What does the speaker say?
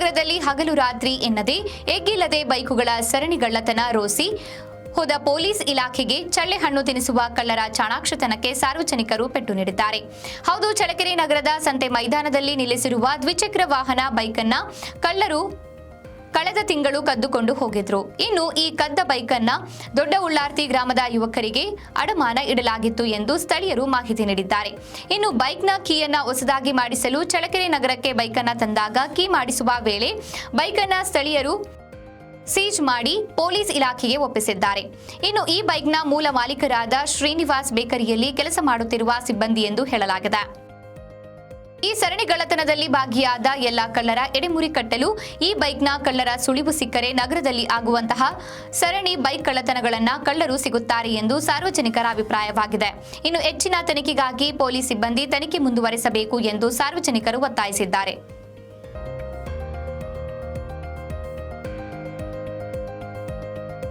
ಹಗಲು ರಾತ್ರಿ ಎನ್ನದೆ ಎಗ್ಗಿಲ್ಲದೆ ಬೈಕುಗಳ ಸರಣಿಗಳ್ಳತನ ರೋಸಿ. ಹೋದ ಪೊಲೀಸ್ ಇಲಾಖೆಗೆ ಚಳ್ಳೆ ಹಣ್ಣು ತಿನ್ನಿಸುವ ಕಳ್ಳರ ಚಾಣಾಕ್ಷತನಕ್ಕೆ ಸಾರ್ವಜನಿಕರು ಪೆಟ್ಟು ನೀಡಿದ್ದಾರೆ. ಹೌದು, ಚಳ್ಳಕೆರೆ ನಗರದ ಸಂತೆ ಮೈದಾನದಲ್ಲಿ ನಿಲ್ಲಿಸಿರುವ ದ್ವಿಚಕ್ರ ವಾಹನ ಬೈಕನ್ನ ಕಳ್ಳರು ಕಳೆದ ತಿಂಗಳು ಕದ್ದುಕೊಂಡು ಹೋಗಿದ್ರು. ಇನ್ನು ಈ ಕದ್ದ ಬೈಕನ್ನ ದೊಡ್ಡ ಉಳ್ಳಾರ್ತಿ ಗ್ರಾಮದ ಯುವಕರಿಗೆ ಅಡಮಾನ ಇಡಲಾಗಿತ್ತು ಎಂದು ಸ್ಥಳೀಯರು ಮಾಹಿತಿ ನೀಡಿದ್ದಾರೆ. ಇನ್ನು ಬೈಕ್ನ ಕೀಯನ್ನ ಹೊಸದಾಗಿ ಮಾಡಿಸಲು ಚಳಕೆರೆ ನಗರಕ್ಕೆ ಬೈಕನ್ನ ತಂದಾಗ ಕೀ ಮಾಡಿಸುವ ವೇಳೆ ಬೈಕನ್ನ ಸ್ಥಳೀಯರು ಸೀಜ್ ಮಾಡಿ ಪೊಲೀಸ್ ಇಲಾಖೆಗೆ ಒಪ್ಪಿಸಿದ್ದಾರೆ. ಇನ್ನು ಈ ಬೈಕ್ನ ಮೂಲ ಮಾಲೀಕರಾದ ಶ್ರೀನಿವಾಸ್ ಬೇಕರಿಯಲ್ಲಿ ಕೆಲಸ ಮಾಡುತ್ತಿರುವ ಸಿಬ್ಬಂದಿ ಎಂದು ಹೇಳಲಾಗಿದೆ. ಈ ಸರಣಿ ಗಳತನದಲ್ಲಿ ಭಾಗಿಯಾದ ಎಲ್ಲ ಕಳ್ಳರ ಎಡೆಮುರಿ ಕಟ್ಟಲು, ಈ ಬೈಕ್ನ ಕಳ್ಳರ ಸುಳಿವು ಸಿಕ್ಕರೆ ನಗರದಲ್ಲಿ ಆಗುವಂತಹ ಸರಣಿ ಬೈಕ್ ಕಳ್ಳತನಗಳನ್ನ ಕಳ್ಳರು ಸಿಗುತ್ತಾರೆ ಎಂದು ಸಾರ್ವಜನಿಕರ ಅಭಿಪ್ರಾಯವಾಗಿದೆ. ಇನ್ನು ಹೆಚ್ಚಿನ ತನಿಖೆಗಾಗಿ ಪೊಲೀಸ್ ಸಿಬ್ಬಂದಿ ತನಿಖೆ ಮುಂದುವರೆಸಬೇಕು ಎಂದು ಸಾರ್ವಜನಿಕರು ಒತ್ತಾಯಿಸಿದ್ದಾರೆ.